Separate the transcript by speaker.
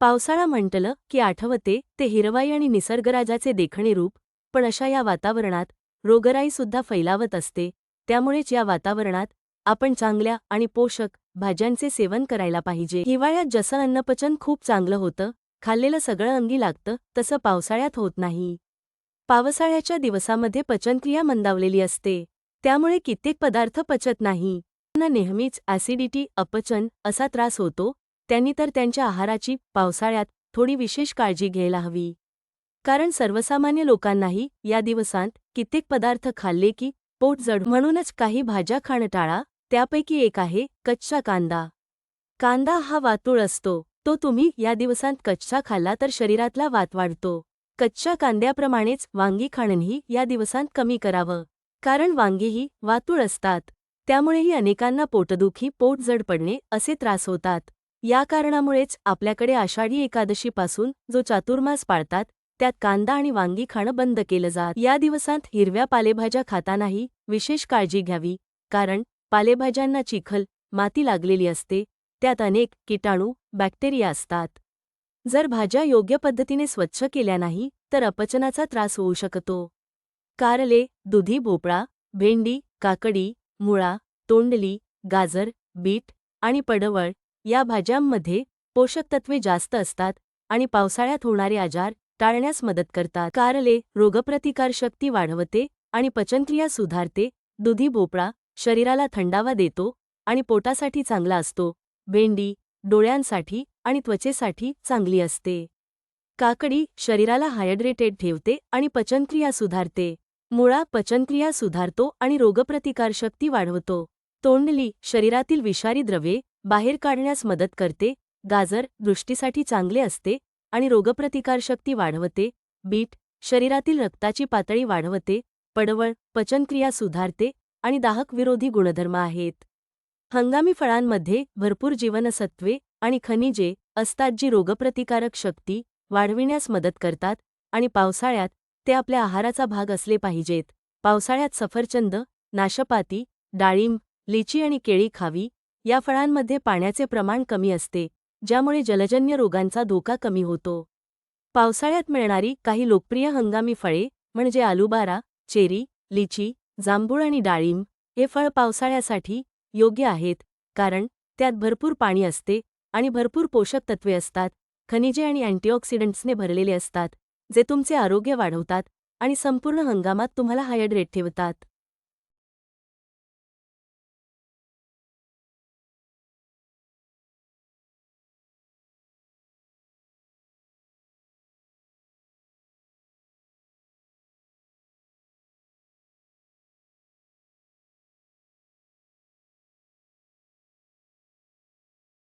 Speaker 1: पावसाळा म्हटलं की आठवते ते हिरवाई आणि निसर्गराजाचे देखणे रूप पण अशा या वातावरणात रोगराईसुद्धा फैलावत असते त्यामुळेच या वातावरणात आपण चांगल्या आणि पोषक भाज्यांचे सेवन करायला पाहिजे. हिवाळ्यात जसं अन्नपचन खूप चांगलं होतं खाल्लेलं सगळं अंगी लागतं तसं पावसाळ्यात होत नाही. पावसाळ्याच्या दिवसामध्ये पचनक्रिया मंदावलेली असते त्यामुळे कित्येक पदार्थ पचत नाही. त्यांना नेहमीच ॲसिडिटी अपचन असा त्रास होतो त्यांनी तर त्यांच्या आहाराची पावसाळ्यात थोडी विशेष काळजी घ्यायला हवी. कारण सर्वसामान्य लोकांनाही या दिवसांत कित्येक पदार्थ खाल्ले की पोट जड. म्हणूनच काही भाज्या खाणं टाळा त्यापैकी एक आहे कच्चा कांदा. कांदा हा वातूळ असतो. तो तुम्ही या दिवसांत कच्चा खाल्ला तर शरीरातला वात वाढतो. कच्च्या कांद्याप्रमाणेच वांगी खाणंही या दिवसांत कमी करावं. कारण वांगीही वातूळ असतात. त्यामुळेही अनेकांना पोटदुखी पोट जड पडणे असे त्रास होतात. या कारणामुळेच आपल्याकडे आषाढी एकादशीपासून जो चातुर्मास पाळतात त्यात कांदा आणि वांगी खाणं बंद केलं जात. या दिवसांत हिरव्या पालेभाज्या खातानाही विशेष काळजी घ्यावी कारण पालेभाज्यांना चिखल माती लागलेली असते त्यात अनेक किटाणू बॅक्टेरिया असतात. जर भाज्या योग्य पद्धतीने स्वच्छ केल्या नाही तर अपचनाचा त्रास होऊ शकतो. कारले दुधी भोपळा भेंडी काकडी मुळा तोंडली गाजर बीट आणि पडवळ या भाज्यांमध्ये पोषक तत्वे जास्त असतात आणि पावसाळ्यात होणारे आजार टाळण्यास मदत करतात. कारले रोगप्रतिकारशक्ती वाढवते आणि पचनक्रिया सुधारते दुधी भोपळा शरीराला थंडावा देतो आणि पोटासाठी चांगला असतो भेंडी डोळ्यांसाठी आणि त्वचेसाठी चांगली असते. काकडी शरीराला हायड्रेटेड ठेवते आणि पचनक्रिया सुधारते. मुळा पचनक्रिया सुधारतो आणि रोगप्रतिकारशक्ती वाढवतो. तोंडली शरीरातील विषारी द्रव्ये बाहेर काढण्यास मदत करते गाजर दृष्टीसाठी चांगले असते आणि रोगप्रतिकारशक्ती वाढवते बीट शरीरातील रक्ताची पातळी वाढवते पडवळ पचनक्रिया सुधारते आणि दाहकविरोधी गुणधर्म आहेत. हंगामी फळांमध्ये भरपूर जीवनसत्वे आणि खनिजे असतात जी रोगप्रतिकारक शक्ती वाढविण्यास मदत करतात आणि पावसाळ्यात ते आपल्या आहाराचा भाग असले पाहिजेत. पावसाळ्यात सफरचंद नाशपाती डाळिंब लिची आणि केळी खावी या फळांमध्ये पाण्याचे प्रमाण कमी असते ज्यामुळे जलजन्य रोगांचा धोका कमी होतो. पावसाळ्यात मिळणारी काही लोकप्रिय हंगामी फळे म्हणजे आलुबारा चेरी लिची जांभूळ आणि डाळिंब हे फळ पावसाळ्यासाठी योग्य आहेत कारण त्यात भरपूर पाणी असते आणि भरपूर पोषक तत्वे असतात खनिजे आणि अँटीऑक्सिडंट्सने भरलेले असतात जे तुमचे आरोग्य वाढवतात आणि संपूर्ण हंगामात तुम्हाला हायड्रेट ठेवतात.